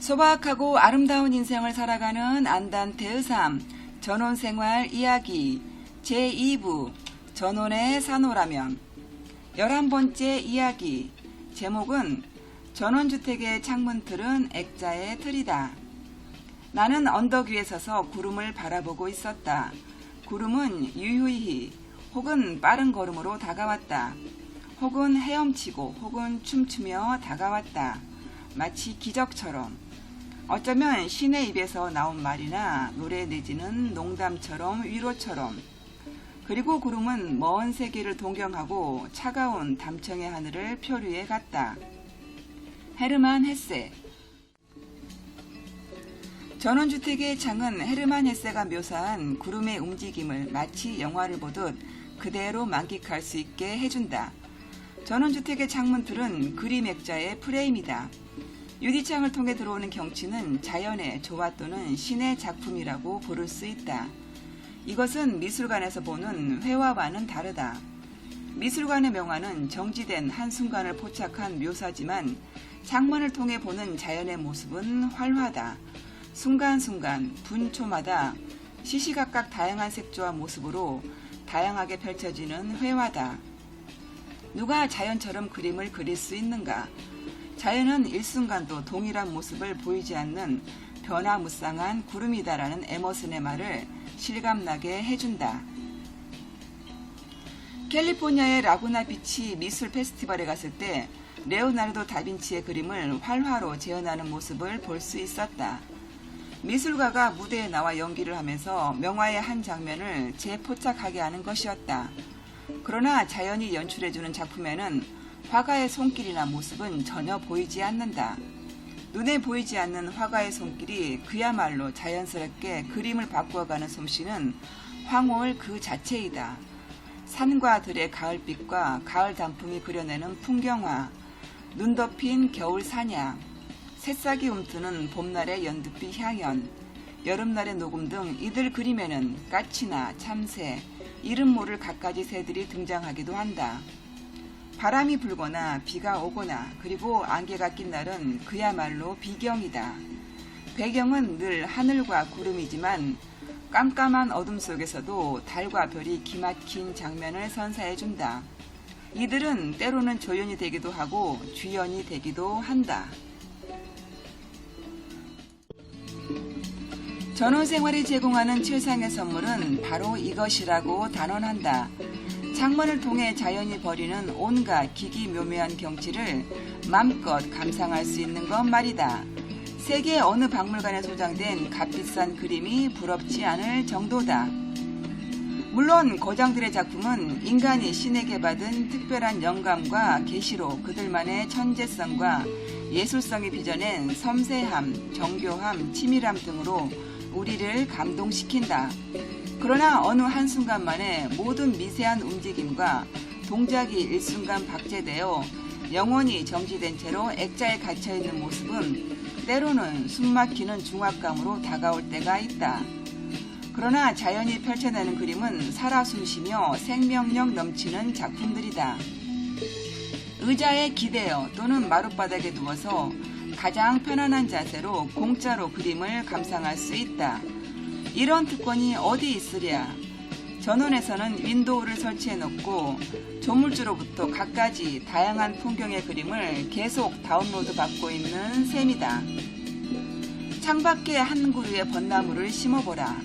소박하고 아름다운 인생을 살아가는 안단테의 삶, 전원생활 이야기 제2부 전원의 산호라면 11번째 이야기 제목은 전원주택의 창문틀은 액자의 틀이다. 나는 언덕 위에 서서 구름을 바라보고 있었다. 구름은 유유히 혹은 빠른 걸음으로 다가왔다. 혹은 헤엄치고 혹은 춤추며 다가왔다. 마치 기적처럼. 어쩌면 신의 입에서 나온 말이나 노래 내지는 농담처럼 위로처럼. 그리고 구름은 먼 세계를 동경하고 차가운 담청의 하늘을 표류해 갔다. 헤르만 헤세 전원주택의 창은 헤르만 헤세가 묘사한 구름의 움직임을 마치 영화를 보듯 그대로 만끽할 수 있게 해준다. 전원주택의 창문틀은 그림 액자의 프레임이다. 유리창을 통해 들어오는 경치는 자연의 조화 또는 신의 작품이라고 부를 수 있다. 이것은 미술관에서 보는 회화와는 다르다. 미술관의 명화는 정지된 한순간을 포착한 묘사지만 창문을 통해 보는 자연의 모습은 활화다. 순간순간, 분초마다 시시각각 다양한 색조와 모습으로 다양하게 펼쳐지는 회화다. 누가 자연처럼 그림을 그릴 수 있는가? 자연은 일순간도 동일한 모습을 보이지 않는 변화무쌍한 구름이다라는 에머슨의 말을 실감나게 해준다. 캘리포니아의 라구나 비치 미술 페스티벌에 갔을 때 레오나르도 다빈치의 그림을 활화로 재현하는 모습을 볼 수 있었다. 미술가가 무대에 나와 연기를 하면서 명화의 한 장면을 재포착하게 하는 것이었다. 그러나 자연이 연출해주는 작품에는 화가의 손길이나 모습은 전혀 보이지 않는다. 눈에 보이지 않는 화가의 손길이 그야말로 자연스럽게 그림을 바꾸어가는 솜씨는 황홀 그 자체이다. 산과 들의 가을빛과 가을 단풍이 그려내는 풍경화, 눈 덮인 겨울 사냥, 새싹이 움트는 봄날의 연두빛 향연, 여름날의 녹음 등 이들 그림에는 까치나 참새, 이름 모를 갖가지 새들이 등장하기도 한다. 바람이 불거나 비가 오거나 그리고 안개가 낀 날은 그야말로 비경이다. 배경은 늘 하늘과 구름이지만 깜깜한 어둠 속에서도 달과 별이 기막힌 장면을 선사해준다. 이들은 때로는 조연이 되기도 하고 주연이 되기도 한다. 전원 생활이 제공하는 최상의 선물은 바로 이것이라고 단언한다. 창문을 통해 자연이 벌이는 온갖 기기묘묘한 경치를 맘껏 감상할 수 있는 것 말이다. 세계 어느 박물관에 소장된 값비싼 그림이 부럽지 않을 정도다. 물론 고장들의 작품은 인간이 신에게 받은 특별한 영감과 계시로 그들만의 천재성과 예술성이 빚어낸 섬세함, 정교함, 치밀함 등으로 우리를 감동시킨다. 그러나 어느 한순간 만에 모든 미세한 움직임과 동작이 일순간 박제되어 영원히 정지된 채로 액자에 갇혀 있는 모습은 때로는 숨막히는 중압감으로 다가올 때가 있다. 그러나 자연이 펼쳐내는 그림은 살아 숨쉬며 생명력 넘치는 작품들이다. 의자에 기대어 또는 마룻바닥에 누워서 가장 편안한 자세로 공짜로 그림을 감상할 수 있다. 이런 특권이 어디 있으랴? 전원에서는 윈도우를 설치해 놓고 조물주로부터 갖가지 다양한 풍경의 그림을 계속 다운로드 받고 있는 셈이다. 창밖에 한 그루의 벚나무를 심어보라.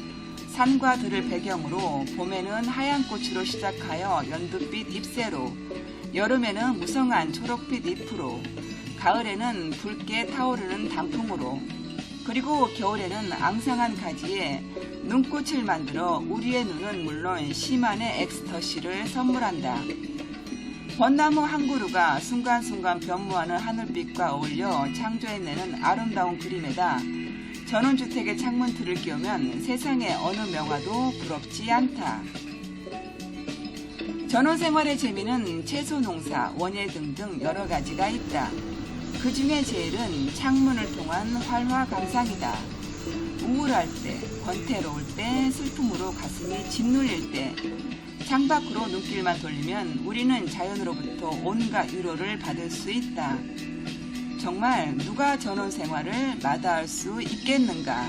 산과 들을 배경으로 봄에는 하얀 꽃으로 시작하여 연두빛 잎새로 여름에는 무성한 초록빛 잎으로 가을에는 붉게 타오르는 단풍으로 그리고 겨울에는 앙상한 가지에 눈꽃을 만들어 우리의 눈은 물론 시만의 엑스터시를 선물한다. 벚나무 한 그루가 순간순간 변모하는 하늘빛과 어울려 창조해내는 아름다운 그림에다 전원주택의 창문틀을 끼우면 세상의 어느 명화도 부럽지 않다. 전원생활의 재미는 채소 농사, 원예 등등 여러 가지가 있다. 그 중에 제일은 창문을 통한 활화 감상이다. 우울할 때, 권태로울 때, 슬픔으로 가슴이 짓눌릴 때, 창밖으로 눈길만 돌리면 우리는 자연으로부터 온갖 위로를 받을 수 있다. 정말 누가 전원 생활을 마다할 수 있겠는가?